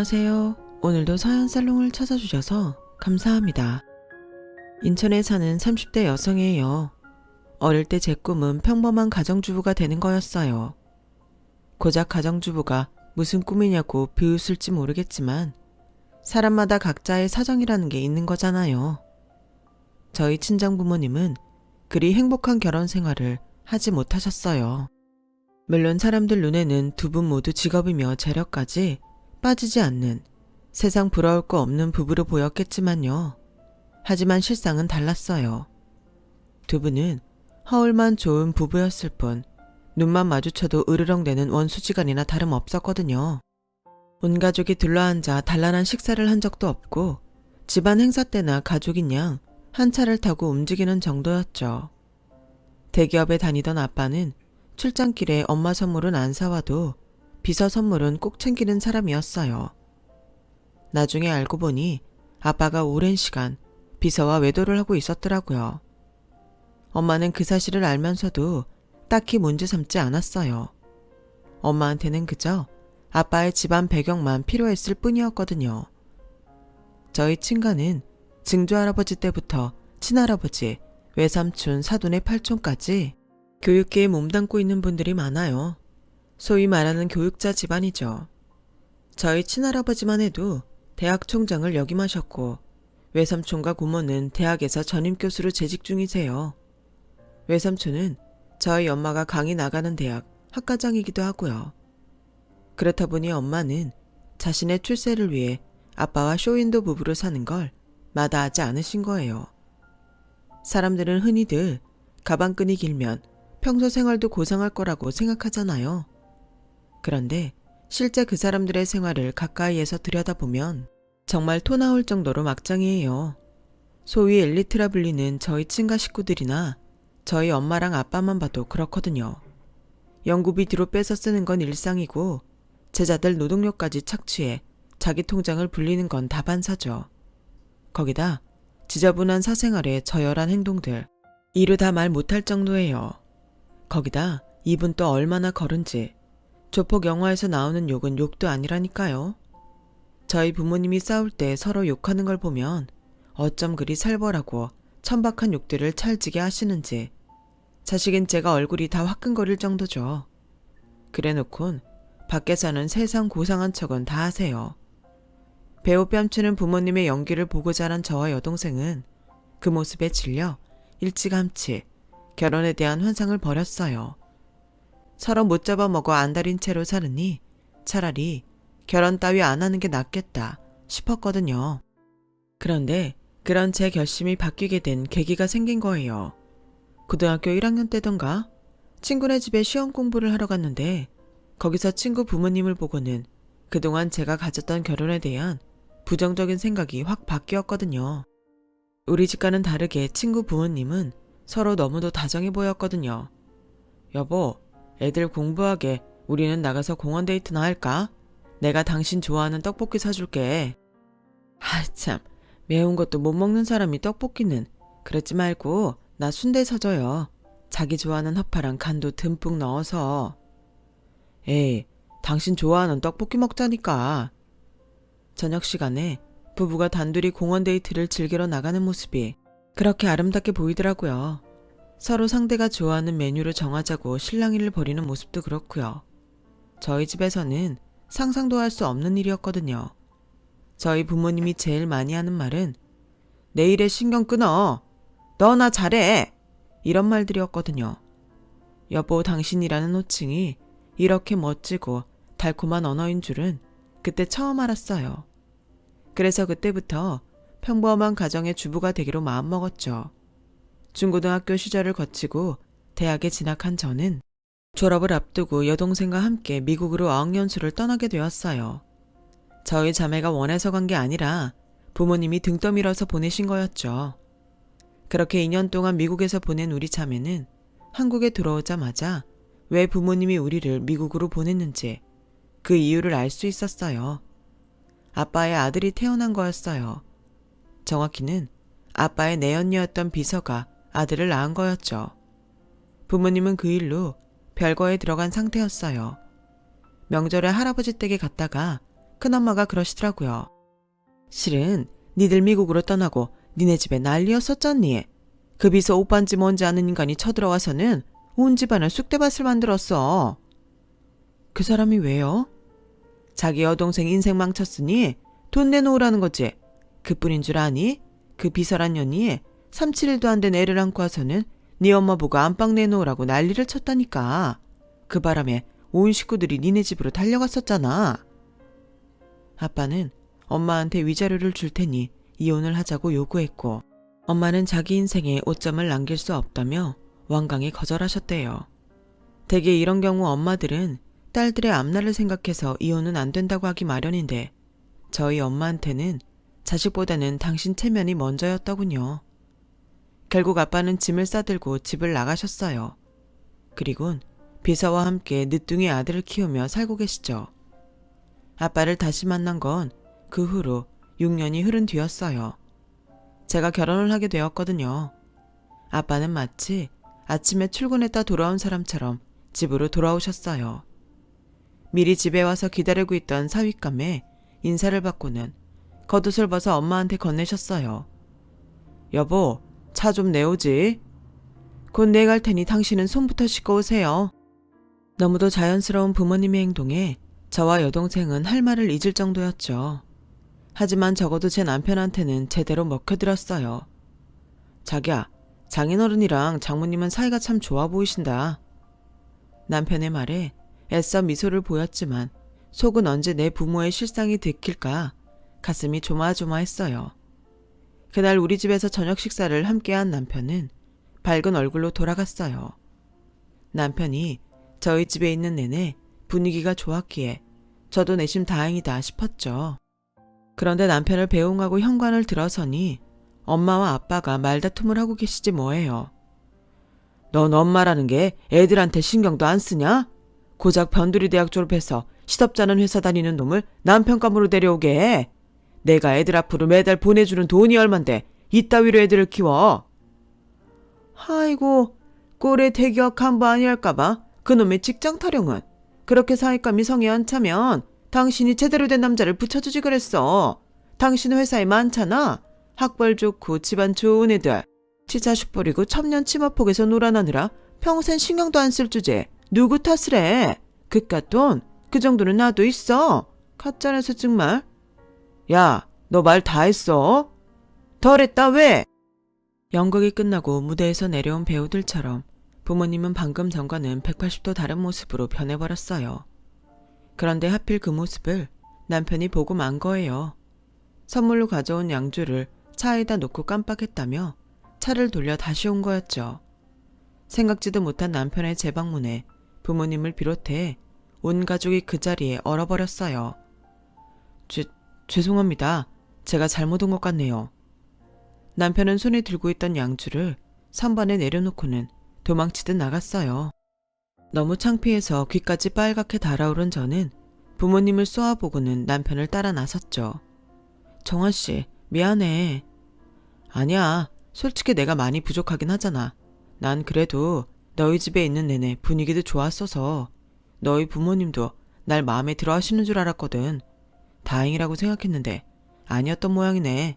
안녕하세요. 오늘도 서현 살롱을 찾아주셔서 감사합니다. 인천에 사는 30대 여성이에요. 어릴 때 제 꿈은 평범한 가정주부가 되는 거였어요. 고작 가정주부가 무슨 꿈이냐고 비웃을지 모르겠지만 사람마다 각자의 사정이라는 게 있는 거잖아요. 저희 친정 부모님은 그리 행복한 결혼 생활을 하지 못하셨어요. 물론 사람들 눈에는 두 분 모두 직업이며 재력까지 빠지지 않는 세상 부러울 거 없는 부부로 보였겠지만요. 하지만 실상은 달랐어요. 두 분은 허울만 좋은 부부였을 뿐 눈만 마주쳐도 으르렁대는 원수지간이나 다름없었거든요. 온 가족이 둘러앉아 단란한 식사를 한 적도 없고 집안 행사 때나 가족인 양 한 차를 타고 움직이는 정도였죠. 대기업에 다니던 아빠는 출장길에 엄마 선물은 안 사와도 비서 선물은 꼭 챙기는 사람이었어요. 나중에 알고 보니 아빠가 오랜 시간 비서와 외도를 하고 있었더라고요. 엄마는 그 사실을 알면서도 딱히 문제 삼지 않았어요. 엄마한테는 그저 아빠의 집안 배경만 필요했을 뿐이었거든요. 저희 친가는 증조할아버지 때부터 친할아버지, 외삼촌, 사돈의 팔촌까지 교육계에 몸담고 있는 분들이 많아요. 소위 말하는 교육자 집안이죠. 저희 친할아버지만 해도 대학 총장을 역임하셨고 외삼촌과 고모는 대학에서 전임 교수로 재직 중이세요. 외삼촌은 저희 엄마가 강의 나가는 대학 학과장이기도 하고요. 그렇다 보니 엄마는 자신의 출세를 위해 아빠와 쇼윈도 부부로 사는 걸 마다하지 않으신 거예요. 사람들은 흔히들 가방끈이 길면 평소 생활도 고상할 거라고 생각하잖아요. 그런데 실제 그 사람들의 생활을 가까이에서 들여다보면 정말 토 나올 정도로 막장이에요. 소위 엘리트라 불리는 저희 친가 식구들이나 저희 엄마랑 아빠만 봐도 그렇거든요. 연구비 뒤로 빼서 쓰는 건 일상이고 제자들 노동력까지 착취해 자기 통장을 불리는 건 다반사죠. 거기다 지저분한 사생활에 저열한 행동들 이루 다 말 못할 정도예요. 거기다 입은 또 얼마나 거른지 조폭 영화에서 나오는 욕은 욕도 아니라니까요. 저희 부모님이 싸울 때 서로 욕하는 걸 보면 어쩜 그리 살벌하고 천박한 욕들을 찰지게 하시는지 자식인 제가 얼굴이 다 화끈거릴 정도죠. 그래놓곤 밖에서는 세상 고상한 척은 다 하세요. 배우 뺨치는 부모님의 연기를 보고 자란 저와 여동생은 그 모습에 질려 일찌감치 결혼에 대한 환상을 버렸어요. 서로 못 잡아먹어 안달인 채로 사느니 차라리 결혼 따위 안 하는 게 낫겠다 싶었거든요. 그런데 그런 제 결심이 바뀌게 된 계기가 생긴 거예요. 고등학교 1학년 때던가 친구네 집에 시험 공부를 하러 갔는데 거기서 친구 부모님을 보고는 그동안 제가 가졌던 결혼에 대한 부정적인 생각이 확 바뀌었거든요. 우리 집과는 다르게 친구 부모님은 서로 너무도 다정해 보였거든요. 여보, 애들 공부하게 우리는 나가서 공원 데이트나 할까? 내가 당신 좋아하는 떡볶이 사줄게. 아, 참. 매운 것도 못 먹는 사람이 떡볶이는 그러지 말고 나 순대 사줘요. 자기 좋아하는 허파랑 간도 듬뿍 넣어서. 에이, 당신 좋아하는 떡볶이 먹자니까. 저녁 시간에 부부가 단둘이 공원 데이트를 즐기러 나가는 모습이 그렇게 아름답게 보이더라고요. 서로 상대가 좋아하는 메뉴를 정하자고 실랑이를 벌이는 모습도 그렇고요. 저희 집에서는 상상도 할 수 없는 일이었거든요. 저희 부모님이 제일 많이 하는 말은 내일에 신경 끊어. 너 나 잘해. 이런 말들이었거든요. 여보 당신이라는 호칭이 이렇게 멋지고 달콤한 언어인 줄은 그때 처음 알았어요. 그래서 그때부터 평범한 가정의 주부가 되기로 마음먹었죠. 중고등학교 시절을 거치고 대학에 진학한 저는 졸업을 앞두고 여동생과 함께 미국으로 어학연수를 떠나게 되었어요. 저희 자매가 원해서 간 게 아니라 부모님이 등 떠밀어서 보내신 거였죠. 그렇게 2년 동안 미국에서 보낸 우리 자매는 한국에 들어오자마자 왜 부모님이 우리를 미국으로 보냈는지 그 이유를 알 수 있었어요. 아빠의 아들이 태어난 거였어요. 정확히는 아빠의 내연녀였던 비서가 아들을 낳은 거였죠. 부모님은 그 일로 별거에 들어간 상태였어요. 명절에 할아버지 댁에 갔다가 큰엄마가 그러시더라고요. 실은 니들 미국으로 떠나고 니네 집에 난리였었잖니. 그 비서 오빠인지 뭔지 아는 인간이 쳐들어와서는 온 집안을 쑥대밭을 만들었어. 그 사람이 왜요? 자기 여동생 인생 망쳤으니 돈 내놓으라는 거지. 그뿐인 줄 아니? 그 비서란 년이 3, 7일도 안 된 애를 안고 와서는 네 엄마 보고 안방 내놓으라고 난리를 쳤다니까. 그 바람에 온 식구들이 니네 집으로 달려갔었잖아. 아빠는 엄마한테 위자료를 줄 테니 이혼을 하자고 요구했고, 엄마는 자기 인생에 오점을 남길 수 없다며 완강히 거절하셨대요. 대개 이런 경우 엄마들은 딸들의 앞날을 생각해서 이혼은 안 된다고 하기 마련인데, 저희 엄마한테는 자식보다는 당신 체면이 먼저였더군요. 결국 아빠는 짐을 싸들고 집을 나가셨어요. 그리곤 비서와 함께 늦둥이 아들을 키우며 살고 계시죠. 아빠를 다시 만난 건 그 후로 6년이 흐른 뒤였어요. 제가 결혼을 하게 되었거든요. 아빠는 마치 아침에 출근했다 돌아온 사람처럼 집으로 돌아오셨어요. 미리 집에 와서 기다리고 있던 사윗감에 인사를 받고는 겉옷을 벗어 엄마한테 건네셨어요. 여보, 차 좀 내오지. 곧 내갈 테니 당신은 손부터 씻고 오세요. 너무도 자연스러운 부모님의 행동에 저와 여동생은 할 말을 잊을 정도였죠. 하지만 적어도 제 남편한테는 제대로 먹혀들었어요. 자기야, 장인어른이랑 장모님은 사이가 참 좋아 보이신다. 남편의 말에 애써 미소를 보였지만 속은 언제 내 부모의 실상이 들킬까 가슴이 조마조마했어요. 그날 우리 집에서 저녁 식사를 함께한 남편은 밝은 얼굴로 돌아갔어요. 남편이 저희 집에 있는 내내 분위기가 좋았기에 저도 내심 다행이다 싶었죠. 그런데 남편을 배웅하고 현관을 들어서니 엄마와 아빠가 말다툼을 하고 계시지 뭐예요. 넌 엄마라는 게 애들한테 신경도 안 쓰냐? 고작 변두리 대학 졸업해서 시덥잖은 회사 다니는 놈을 남편감으로 데려오게 해. 내가 애들 앞으로 매달 보내주는 돈이 얼만데 이따위로 애들을 키워. 아이고 꼴에 대기업 간부 아니할까봐 그놈의 직장 타령은 그렇게 사익감이 성에 안 차면 당신이 제대로 된 남자를 붙여주지 그랬어. 당신 회사에 많잖아. 학벌 좋고 집안 좋은 애들. 치자식 버리고 천년 치마폭에서 놀아나느라 평생 신경도 안 쓸 주제. 누구 탓을 해? 그깟 돈? 그 정도는 나도 있어. 가짜라서 정말. 야, 너 말 다 했어? 덜 했다 왜? 연극이 끝나고 무대에서 내려온 배우들처럼 부모님은 방금 전과는 180도 다른 모습으로 변해버렸어요. 그런데 하필 그 모습을 남편이 보고 만 거예요. 선물로 가져온 양주를 차에다 놓고 깜빡했다며 차를 돌려 다시 온 거였죠. 생각지도 못한 남편의 재방문에 부모님을 비롯해 온 가족이 그 자리에 얼어버렸어요. 죄, 죄송합니다. 제가 잘못 온 것 같네요. 남편은 손에 들고 있던 양주를 선반에 내려놓고는 도망치듯 나갔어요. 너무 창피해서 귀까지 빨갛게 달아오른 저는 부모님을 쏘아보고는 남편을 따라 나섰죠. 정환 씨, 미안해. 아니야. 솔직히 내가 많이 부족하긴 하잖아. 난 그래도 너희 집에 있는 내내 분위기도 좋았어서 너희 부모님도 날 마음에 들어 하시는 줄 알았거든. 다행이라고 생각했는데 아니었던 모양이네.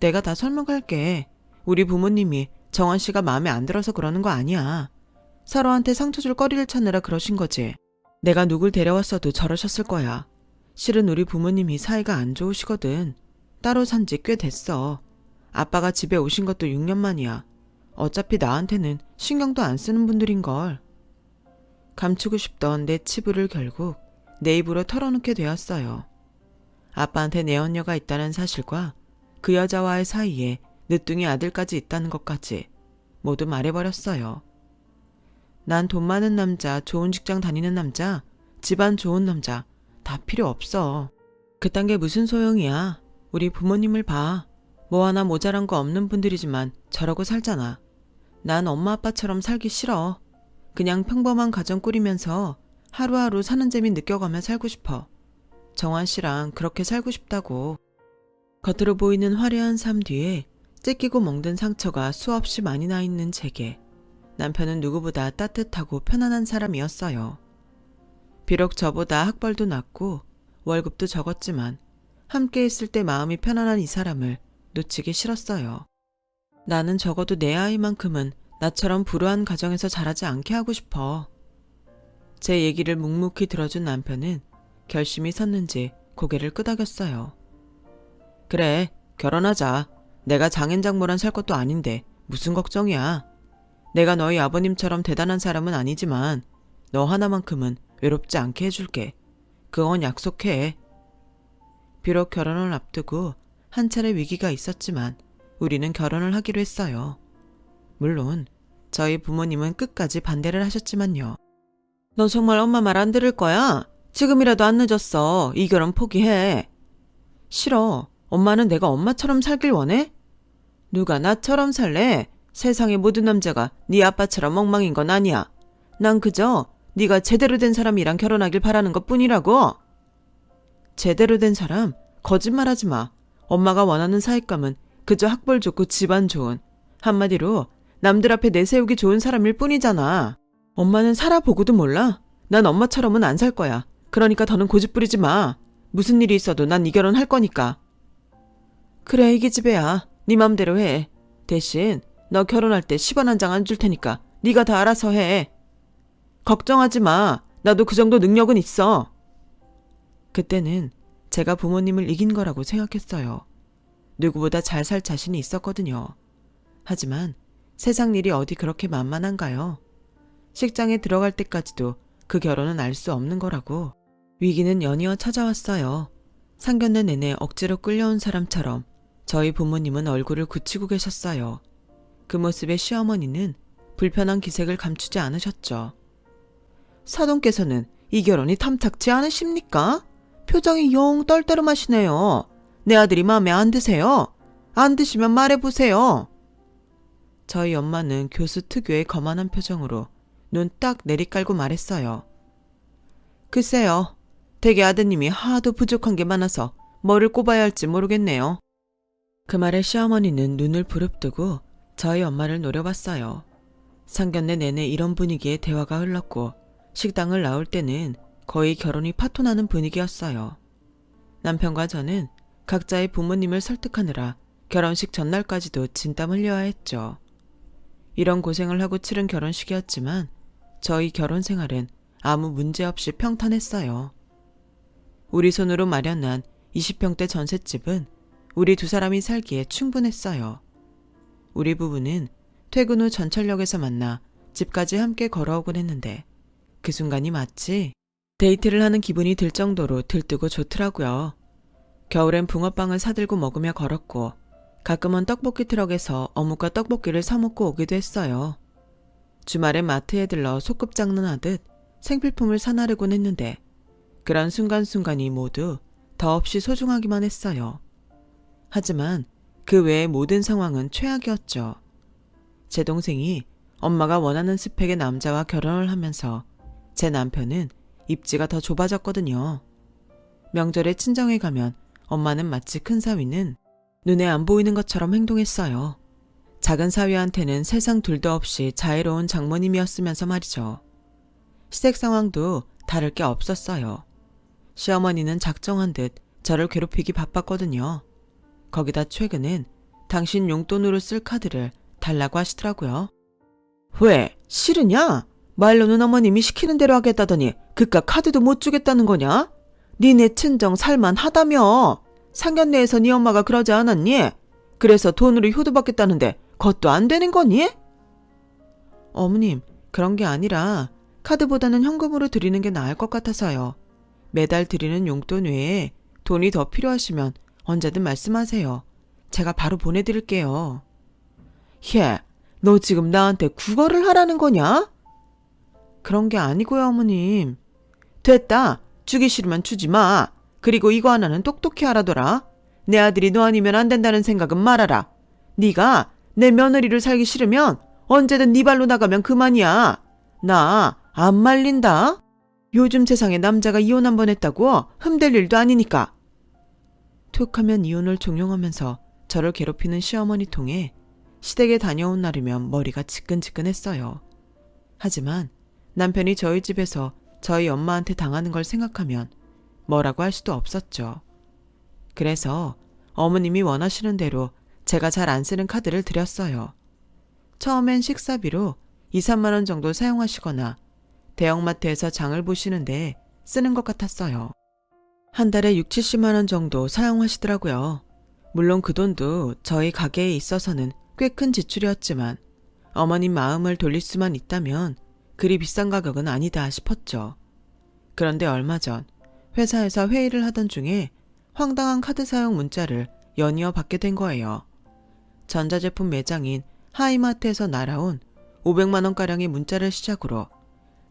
내가 다 설명할게. 우리 부모님이 정환 씨가 마음에 안 들어서 그러는 거 아니야. 서로한테 상처 줄 거리를 찾느라 그러신 거지. 내가 누굴 데려왔어도 저러셨을 거야. 실은 우리 부모님이 사이가 안 좋으시거든. 따로 산 지 꽤 됐어. 아빠가 집에 오신 것도 6년 만이야. 어차피 나한테는 신경도 안 쓰는 분들인걸. 감추고 싶던 내 치부를 결국 내 입으로 털어놓게 되었어요. 아빠한테 내 언녀가 있다는 사실과 그 여자와의 사이에 늦둥이 아들까지 있다는 것까지 모두 말해버렸어요. 난 돈 많은 남자, 좋은 직장 다니는 남자, 집안 좋은 남자 다 필요 없어. 그딴 게 무슨 소용이야. 우리 부모님을 봐. 뭐 하나 모자란 거 없는 분들이지만 저러고 살잖아. 난 엄마 아빠처럼 살기 싫어. 그냥 평범한 가정 꾸리면서 하루하루 사는 재미 느껴가며 살고 싶어. 정환 씨랑 그렇게 살고 싶다고. 겉으로 보이는 화려한 삶 뒤에 찢기고 멍든 상처가 수없이 많이 나 있는 제게 남편은 누구보다 따뜻하고 편안한 사람이었어요. 비록 저보다 학벌도 낮고 월급도 적었지만 함께 있을 때 마음이 편안한 이 사람을 놓치기 싫었어요. 나는 적어도 내 아이만큼은 나처럼 불우한 가정에서 자라지 않게 하고 싶어. 제 얘기를 묵묵히 들어준 남편은 결심이 섰는지 고개를 끄덕였어요. 그래, 결혼하자. 내가 장인장모란 살 것도 아닌데 무슨 걱정이야. 내가 너희 아버님처럼 대단한 사람은 아니지만 너 하나만큼은 외롭지 않게 해줄게. 그건 약속해. 비록 결혼을 앞두고 한 차례 위기가 있었지만 우리는 결혼을 하기로 했어요. 물론 저희 부모님은 끝까지 반대를 하셨지만요. 너 정말 엄마 말 안 들을 거야? 지금이라도 안 늦었어. 이 결혼 포기해. 싫어. 엄마는 내가 엄마처럼 살길 원해? 누가 나처럼 살래? 세상의 모든 남자가 네 아빠처럼 엉망인 건 아니야. 난 그저 네가 제대로 된 사람이랑 결혼하길 바라는 것뿐이라고. 제대로 된 사람? 거짓말하지 마. 엄마가 원하는 사익감은 그저 학벌 좋고 집안 좋은 한마디로 남들 앞에 내세우기 좋은 사람일 뿐이잖아. 엄마는 살아보고도 몰라. 난 엄마처럼은 안 살 거야. 그러니까 더는 고집 부리지 마. 무슨 일이 있어도 난 이 결혼 할 거니까. 그래 이게 집애야. 네 맘대로 해. 대신 너 결혼할 때 10원 한 장 안 줄 테니까 네가 다 알아서 해. 걱정하지 마. 나도 그 정도 능력은 있어. 그때는 제가 부모님을 이긴 거라고 생각했어요. 누구보다 잘 살 자신이 있었거든요. 하지만 세상 일이 어디 그렇게 만만한가요? 식장에 들어갈 때까지도 그 결혼은 알 수 없는 거라고. 위기는 연이어 찾아왔어요. 상견례 내내 억지로 끌려온 사람처럼 저희 부모님은 얼굴을 굳히고 계셨어요. 그 모습에 시어머니는 불편한 기색을 감추지 않으셨죠. 사돈께서는 이 결혼이 탐탁지 않으십니까? 표정이 영 떨떠름하시네요. 내 아들이 마음에 안 드세요? 안 드시면 말해보세요. 저희 엄마는 교수 특유의 거만한 표정으로 눈 딱 내리깔고 말했어요. 글쎄요. 대개 아드님이 하도 부족한 게 많아서 뭐를 꼽아야 할지 모르겠네요. 그 말에 시어머니는 눈을 부릅뜨고 저희 엄마를 노려봤어요. 상견례 내내 이런 분위기의 대화가 흘렀고 식당을 나올 때는 거의 결혼이 파토나는 분위기였어요. 남편과 저는 각자의 부모님을 설득하느라 결혼식 전날까지도 진땀 흘려야 했죠. 이런 고생을 하고 치른 결혼식이었지만 저희 결혼 생활은 아무 문제 없이 평탄했어요. 우리 손으로 마련한 20평대 전셋집은 우리 두 사람이 살기에 충분했어요. 우리 부부는 퇴근 후 전철역에서 만나 집까지 함께 걸어오곤 했는데 그 순간이 마치 데이트를 하는 기분이 들 정도로 들뜨고 좋더라고요. 겨울엔 붕어빵을 사들고 먹으며 걸었고 가끔은 떡볶이 트럭에서 어묵과 떡볶이를 사 먹고 오기도 했어요. 주말엔 마트에 들러 소꿉장난하듯 생필품을 사나르곤 했는데 그런 순간순간이 모두 더없이 소중하기만 했어요. 하지만 그 외의 모든 상황은 최악이었죠. 제 동생이 엄마가 원하는 스펙의 남자와 결혼을 하면서 제 남편은 입지가 더 좁아졌거든요. 명절에 친정에 가면 엄마는 마치 큰 사위는 눈에 안 보이는 것처럼 행동했어요. 작은 사위한테는 세상 둘도 없이 자애로운 장모님이었으면서 말이죠. 시댁 상황도 다를 게 없었어요. 시어머니는 작정한 듯 저를 괴롭히기 바빴거든요. 거기다 최근엔 당신 용돈으로 쓸 카드를 달라고 하시더라고요. 왜? 싫으냐? 말로는 어머님이 시키는 대로 하겠다더니 그깟 카드도 못 주겠다는 거냐? 니네 친정 살만하다며. 상견례에서 네 엄마가 그러지 않았니? 그래서 돈으로 효도받겠다는데 그것도 안 되는 거니? 어머님, 그런 게 아니라 카드보다는 현금으로 드리는 게 나을 것 같아서요. 매달 드리는 용돈 외에 돈이 더 필요하시면 언제든 말씀하세요. 제가 바로 보내드릴게요. 예, 너 지금 나한테 국어를 하라는 거냐? 그런 게 아니고요, 어머님. 됐다. 주기 싫으면 주지 마. 그리고 이거 하나는 똑똑히 알아둬라. 내 아들이 너 아니면 안 된다는 생각은 말아라. 네가 내 며느리를 살기 싫으면 언제든 네 발로 나가면 그만이야. 나 안 말린다. 요즘 세상에 남자가 이혼 한 번 했다고 흠될 일도 아니니까. 툭하면 이혼을 종용하면서 저를 괴롭히는 시어머니 통해 시댁에 다녀온 날이면 머리가 지끈지끈했어요. 하지만 남편이 저희 집에서 저희 엄마한테 당하는 걸 생각하면 뭐라고 할 수도 없었죠. 그래서 어머님이 원하시는 대로 제가 잘 안 쓰는 카드를 드렸어요. 처음엔 식사비로 2, 3만 원 정도 사용하시거나 대형마트에서 장을 보시는데 쓰는 것 같았어요. 한 달에 6, 70만 원 정도 사용하시더라고요. 물론 그 돈도 저희 가게에 있어서는 꽤 큰 지출이었지만 어머님 마음을 돌릴 수만 있다면 그리 비싼 가격은 아니다 싶었죠. 그런데 얼마 전 회사에서 회의를 하던 중에 황당한 카드 사용 문자를 연이어 받게 된 거예요. 전자제품 매장인 하이마트에서 날아온 500만 원가량의 문자를 시작으로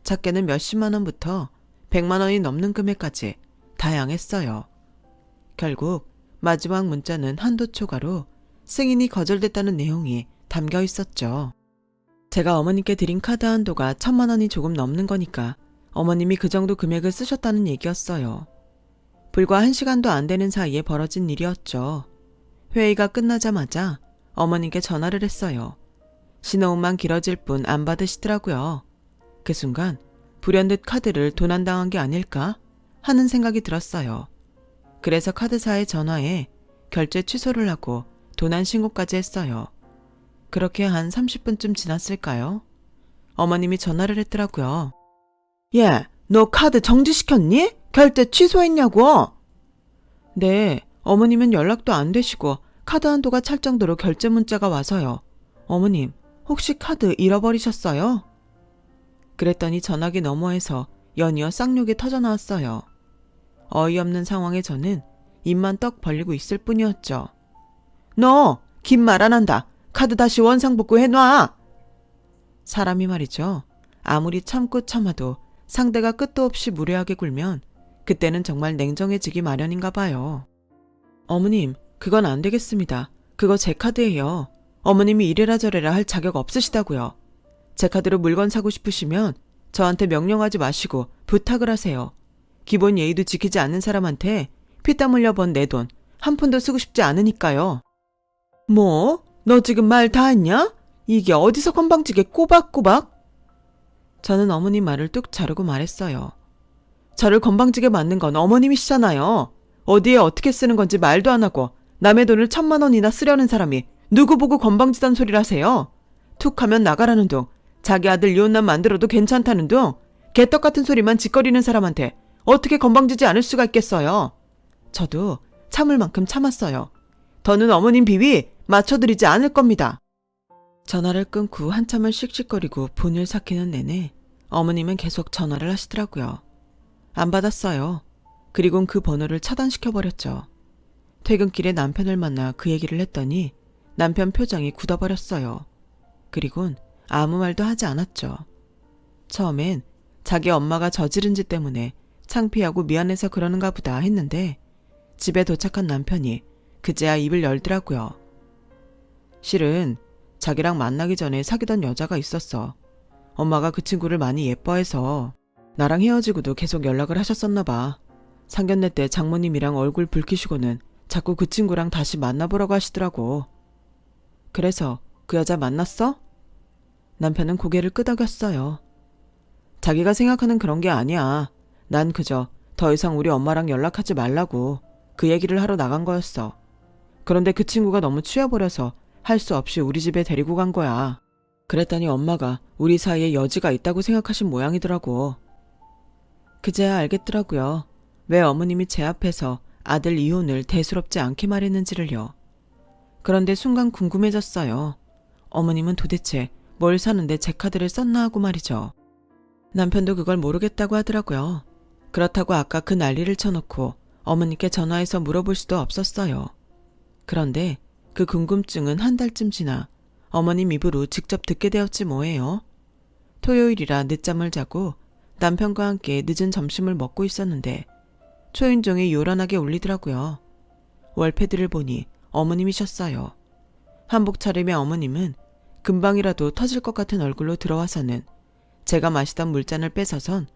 작게는 몇십만 원부터 100만 원이 넘는 금액까지 다양했어요. 결국 마지막 문자는 한도 초과로 승인이 거절됐다는 내용이 담겨 있었죠. 제가 어머님께 드린 카드 한도가 천만 원이 조금 넘는 거니까 어머님이 그 정도 금액을 쓰셨다는 얘기였어요. 불과 한 시간도 안 되는 사이에 벌어진 일이었죠. 회의가 끝나자마자 어머님께 전화를 했어요. 신호음만 길어질 뿐 안 받으시더라고요. 그 순간 불현듯 카드를 도난당한 게 아닐까 하는 생각이 들었어요. 그래서 카드사에 전화해 결제 취소를 하고 도난 신고까지 했어요. 그렇게 한 30분쯤 지났을까요? 어머님이 전화를 했더라고요. 예, 너 카드 정지시켰니? 결제 취소했냐고? 네, 어머님은 연락도 안 되시고 카드 한도가 찰 정도로 결제 문자가 와서요. 어머님, 혹시 카드 잃어버리셨어요? 그랬더니 전화기 너머에서 연이어 쌍욕이 터져 나왔어요. 어이없는 상황에 저는 입만 떡 벌리고 있을 뿐이었죠. 너, 긴 말 안 한다. 카드 다시 원상복구 해놔! 사람이 말이죠. 아무리 참고 참아도 상대가 끝도 없이 무례하게 굴면 그때는 정말 냉정해지기 마련인가 봐요. 어머님, 그건 안 되겠습니다. 그거 제 카드예요. 어머님이 이래라 저래라 할 자격 없으시다고요. 제 카드로 물건 사고 싶으시면 저한테 명령하지 마시고 부탁을 하세요. 기본 예의도 지키지 않는 사람한테 피땀 흘려 번 내 돈 한 푼도 쓰고 싶지 않으니까요. 뭐? 너 지금 말 다 했냐? 이게 어디서 건방지게 꼬박꼬박? 저는 어머님 말을 뚝 자르고 말했어요. 저를 건방지게 만든 건 어머님이시잖아요. 어디에 어떻게 쓰는 건지 말도 안 하고 남의 돈을 천만 원이나 쓰려는 사람이 누구 보고 건방지단 소리를 하세요? 툭 하면 나가라는 둥, 자기 아들 이혼남 만들어도 괜찮다는 둥, 개떡 같은 소리만 짓거리는 사람한테 어떻게 건방지지 않을 수가 있겠어요? 저도 참을 만큼 참았어요. 더는 어머님 비위 맞춰드리지 않을 겁니다. 전화를 끊고 한참을 씩씩거리고 분을 삭히는 내내 어머님은 계속 전화를 하시더라고요. 안 받았어요. 그리곤 그 번호를 차단시켜버렸죠. 퇴근길에 남편을 만나 그 얘기를 했더니 남편 표정이 굳어버렸어요. 그리곤 아무 말도 하지 않았죠. 처음엔 자기 엄마가 저지른 짓 때문에 창피하고 미안해서 그러는가 보다 했는데 집에 도착한 남편이 그제야 입을 열더라고요. 실은 자기랑 만나기 전에 사귀던 여자가 있었어. 엄마가 그 친구를 많이 예뻐해서 나랑 헤어지고도 계속 연락을 하셨었나 봐. 상견례 때 장모님이랑 얼굴 붉히시고는 자꾸 그 친구랑 다시 만나보라고 하시더라고. 그래서 그 여자 만났어? 남편은 고개를 끄덕였어요. 자기가 생각하는 그런 게 아니야. 난 그저 더 이상 우리 엄마랑 연락하지 말라고 그 얘기를 하러 나간 거였어. 그런데 그 친구가 너무 취해버려서 할 수 없이 우리 집에 데리고 간 거야. 그랬더니 엄마가 우리 사이에 여지가 있다고 생각하신 모양이더라고. 그제야 알겠더라고요. 왜 어머님이 제 앞에서 아들 이혼을 대수롭지 않게 말했는지를요. 그런데 순간 궁금해졌어요. 어머님은 도대체 뭘 사는데 제 카드를 썼나 하고 말이죠. 남편도 그걸 모르겠다고 하더라고요. 그렇다고 아까 그 난리를 쳐놓고 어머니께 전화해서 물어볼 수도 없었어요. 그런데 그 궁금증은 한 달쯤 지나 어머님 입으로 직접 듣게 되었지 뭐예요. 토요일이라 늦잠을 자고 남편과 함께 늦은 점심을 먹고 있었는데 초인종이 요란하게 울리더라고요. 월패드를 보니 어머님이셨어요. 한복 차림의 어머님은 금방이라도 터질 것 같은 얼굴로 들어와서는 제가 마시던 물잔을 뺏어선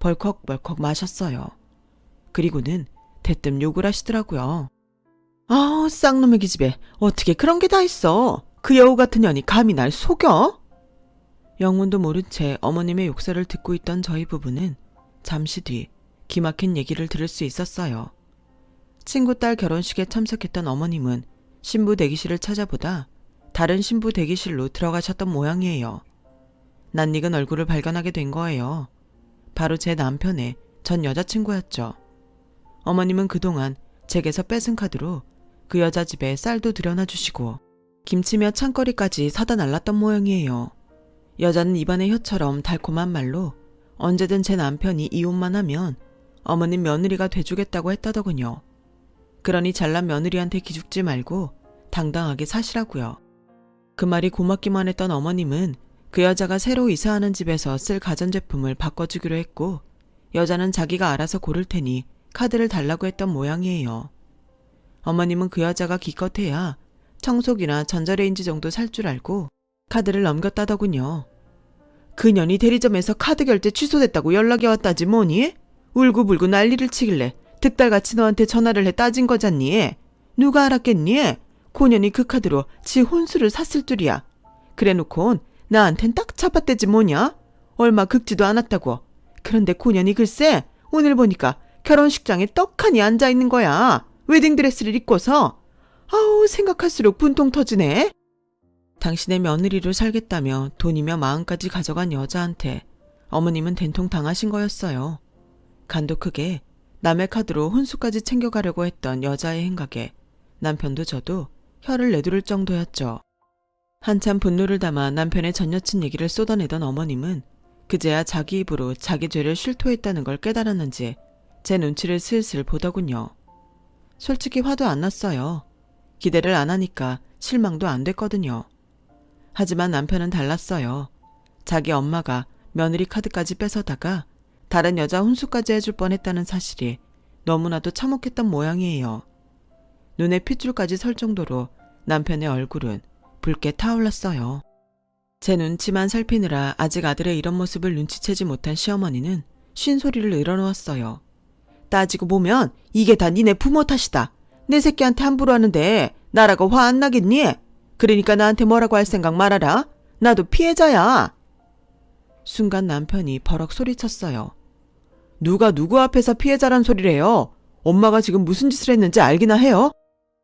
벌컥벌컥 마셨어요. 그리고는 대뜸 욕을 하시더라고요. 아우, 쌍놈의 기집애. 어떻게 그런 게 다 있어? 그 여우 같은 년이 감히 날 속여? 영문도 모른 채 어머님의 욕설을 듣고 있던 저희 부부는 잠시 뒤 기막힌 얘기를 들을 수 있었어요. 친구 딸 결혼식에 참석했던 어머님은 신부 대기실을 찾아보다 다른 신부 대기실로 들어가셨던 모양이에요. 낯익은 얼굴을 발견하게 된 거예요. 바로 제 남편의 전 여자친구였죠. 어머님은 그동안 제게서 뺏은 카드로 그 여자 집에 쌀도 들여놔 주시고 김치며 창거리까지 사다 날랐던 모양이에요. 여자는 입안의 혀처럼 달콤한 말로 언제든 제 남편이 이혼만 하면 어머님 며느리가 돼주겠다고 했다더군요. 그러니 잘난 며느리한테 기죽지 말고 당당하게 사시라고요. 그 말이 고맙기만 했던 어머님은 그 여자가 새로 이사하는 집에서 쓸 가전제품을 바꿔주기로 했고 여자는 자기가 알아서 고를 테니 카드를 달라고 했던 모양이에요. 어머님은 그 여자가 기껏해야 청소기나 전자레인지 정도 살 줄 알고 카드를 넘겼다더군요. 그년이 대리점에서 카드 결제 취소됐다고 연락이 왔다지 뭐니? 울고불고 난리를 치길래 득달같이 너한테 전화를 해 따진 거잖니? 누가 알았겠니? 고년이 그 카드로 지 혼수를 샀을 줄이야. 그래놓곤 나한텐 딱 잡아떼지 뭐냐? 얼마 긁지도 않았다고. 그런데 고년이 글쎄 오늘 보니까 결혼식장에 떡하니 앉아있는 거야. 웨딩드레스를 입고서. 아우 생각할수록 분통 터지네. 당신의 며느리로 살겠다며 돈이며 마음까지 가져간 여자한테 어머님은 된통 당하신 거였어요. 간도 크게 남의 카드로 혼수까지 챙겨가려고 했던 여자의 행각에 남편도 저도 혀를 내두를 정도였죠. 한참 분노를 담아 남편의 전 여친 얘기를 쏟아내던 어머님은 그제야 자기 입으로 자기 죄를 실토했다는 걸 깨달았는지 제 눈치를 슬슬 보더군요. 솔직히 화도 안 났어요. 기대를 안 하니까 실망도 안 됐거든요. 하지만 남편은 달랐어요. 자기 엄마가 며느리 카드까지 뺏어다가 다른 여자 혼수까지 해줄 뻔했다는 사실이 너무나도 참혹했던 모양이에요. 눈에 핏줄까지 설 정도로 남편의 얼굴은 붉게 타올랐어요. 제 눈치만 살피느라 아직 아들의 이런 모습을 눈치채지 못한 시어머니는 쉰소리를 늘어놓았어요. 따지고 보면 이게 다 니네 부모 탓이다. 내 새끼한테 함부로 하는데 나라고 화안 나겠니? 그러니까 나한테 뭐라고 할 생각 말아라. 나도 피해자야. 순간 남편이 버럭 소리쳤어요. 누가 누구 앞에서 피해자란 소리래요? 엄마가 지금 무슨 짓을 했는지 알기나 해요?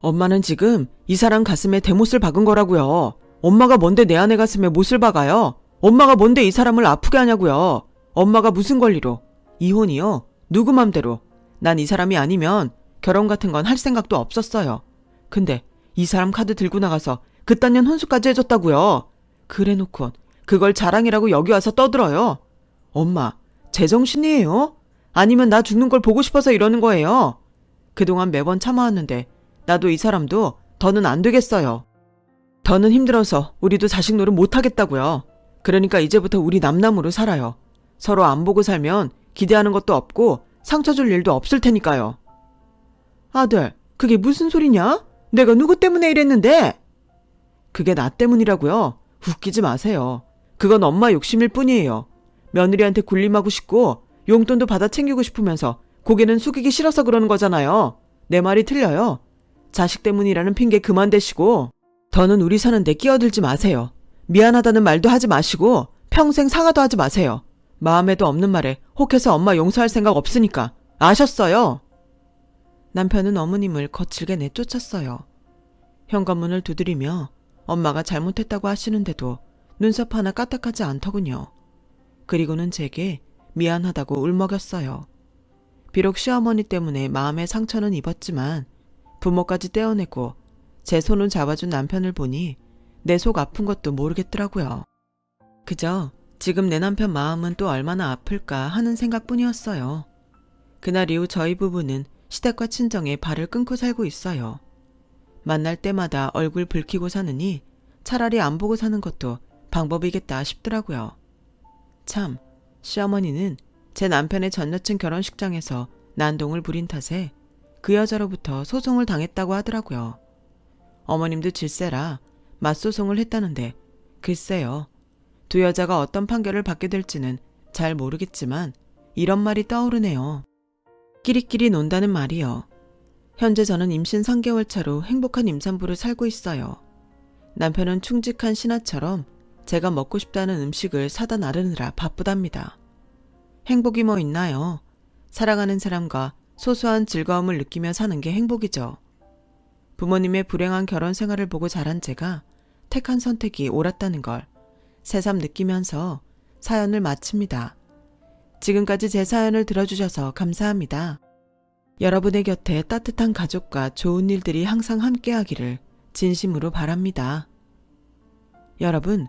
엄마는 지금 이 사람 가슴에 대못을 박은 거라고요. 엄마가 뭔데 내 아내 가슴에 못을 박아요? 엄마가 뭔데 이 사람을 아프게 하냐고요? 엄마가 무슨 권리로? 이혼이요? 누구 맘대로? 난 이 사람이 아니면 결혼 같은 건 할 생각도 없었어요. 근데 이 사람 카드 들고 나가서 그딴 년 혼수까지 해줬다고요. 그래놓고 그걸 자랑이라고 여기 와서 떠들어요. 엄마, 제정신이에요? 아니면 나 죽는 걸 보고 싶어서 이러는 거예요? 그동안 매번 참아왔는데 나도 이 사람도 더는 안 되겠어요. 더는 힘들어서 우리도 자식 노릇 못 하겠다고요. 그러니까 이제부터 우리 남남으로 살아요. 서로 안 보고 살면 기대하는 것도 없고 상처 줄 일도 없을 테니까요. 아들, 그게 무슨 소리냐? 내가 누구 때문에 이랬는데? 그게 나 때문이라고요. 웃기지 마세요. 그건 엄마 욕심일 뿐이에요. 며느리한테 군림하고 싶고 용돈도 받아 챙기고 싶으면서 고개는 숙이기 싫어서 그러는 거잖아요. 내 말이 틀려요. 자식 때문이라는 핑계 그만 대시고 더는 우리 사는데 끼어들지 마세요. 미안하다는 말도 하지 마시고 평생 상하도 하지 마세요. 마음에도 없는 말에 혹해서 엄마 용서할 생각 없으니까 아셨어요? 남편은 어머님을 거칠게 내쫓았어요. 현관문을 두드리며 엄마가 잘못했다고 하시는데도 눈썹 하나 까딱하지 않더군요. 그리고는 제게 미안하다고 울먹였어요. 비록 시어머니 때문에 마음의 상처는 입었지만 부모까지 떼어내고 제 손을 잡아준 남편을 보니 내 속 아픈 것도 모르겠더라고요. 그저 지금 내 남편 마음은 또 얼마나 아플까 하는 생각뿐이었어요. 그날 이후 저희 부부는 시댁과 친정에 발을 끊고 살고 있어요. 만날 때마다 얼굴 붉히고 사느니 차라리 안 보고 사는 것도 방법이겠다 싶더라고요. 참, 시어머니는 제 남편의 전 여친 결혼식장에서 난동을 부린 탓에 그 여자로부터 소송을 당했다고 하더라고요. 어머님도 질세라 맞소송을 했다는데 글쎄요. 두 여자가 어떤 판결을 받게 될지는 잘 모르겠지만 이런 말이 떠오르네요. 끼리끼리 논다는 말이요. 현재 저는 임신 3개월 차로 행복한 임산부를 살고 있어요. 남편은 충직한 신하처럼 제가 먹고 싶다는 음식을 사다 나르느라 바쁘답니다. 행복이 뭐 있나요? 사랑하는 사람과 소소한 즐거움을 느끼며 사는 게 행복이죠. 부모님의 불행한 결혼 생활을 보고 자란 제가 택한 선택이 옳았다는 걸 새삼 느끼면서 사연을 마칩니다. 지금까지 제 사연을 들어주셔서 감사합니다. 여러분의 곁에 따뜻한 가족과 좋은 일들이 항상 함께하기를 진심으로 바랍니다. 여러분,